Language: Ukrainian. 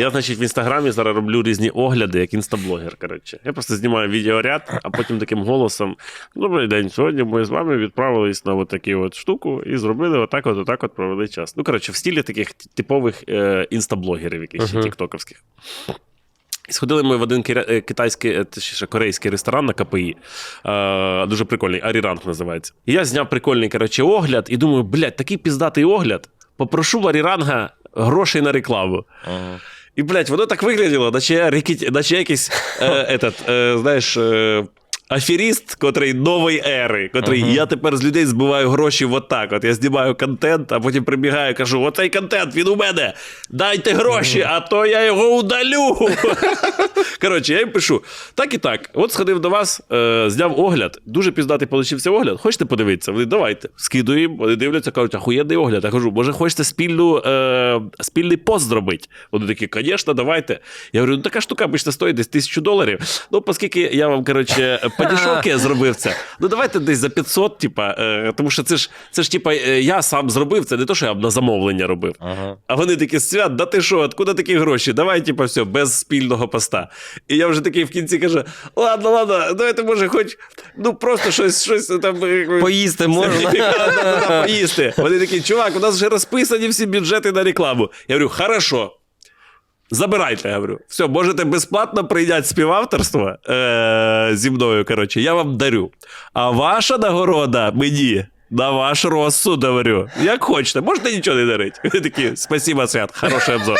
Я, значить, в інстаграмі зараз роблю різні огляди, як інстаблогер. Коротше. Я просто знімаю відеоряд, а потім таким голосом: Добрий день, сьогодні ми з вами відправились на от таку от штуку і зробили отак, от, отак от провели час. Ну, коротше, в стилі таких типових е, інстаблогерів, якихось Мгм. тіктоковських. І Сходили ми в один е, китайський, е, точніше, корейський ресторан на КПІ. Е, дуже прикольний, Аріранг називається. І я зняв прикольний коротше, огляд і думаю, блядь, такий піздатий огляд. Попрошу в Аріранга грошей на рекламу. І, блядь, воно так вигляділо, наче я, наче я якийсь е, этот, е, знаєш, е, аферіст, котрий нової ери, котрий Ага. я тепер з людей збиваю гроші от так. От я знімаю контент, а потім прибігаю, кажу: оцей контент, він у мене. Дайте гроші, а то я його удалю. Коротше, я їм пишу: так і так. От сходив до вас, е, зняв огляд. Дуже піздатий получився огляд. Хочете подивитися? Вони давайте. Скидуємо, вони дивляться, кажуть, ахуєнний огляд. Я кажу, може, хочете спільну, е, спільний пост зробити? Вони такі, звісно, давайте. Я говорю, ну така штука обично стоїть десь тисячу доларів. Ну, оскільки я вам, коротше, подішовки зробив це, ну давайте десь за 500, типа, е, тому що це ж, це ж, типа, е, я сам зробив це, не то, що я б на замовлення робив. Ага. А вони такі, свят, да ти що, откуда такі гроші? Давай, типа, все, без спільного поста. І я вже такий в кінці кажу: ладно, ладно, давайте, може, хоч ну просто щось, щось там. е, Поїсти можна. сертифікат, да, да, да, поїсти. Вони такі, чувак, у нас вже розписані всі бюджети на рекламу. Я говорю, хорошо. Забирайте, я говорю. Все, можете безплатно прийняти співавторство е- зі мною. Коротше, я вам дарю. А ваша нагорода мені. На ваш розсуд, говорю. Як хочете, можете нічого не дарити. Такі, спасибо, свят, хороший обзор.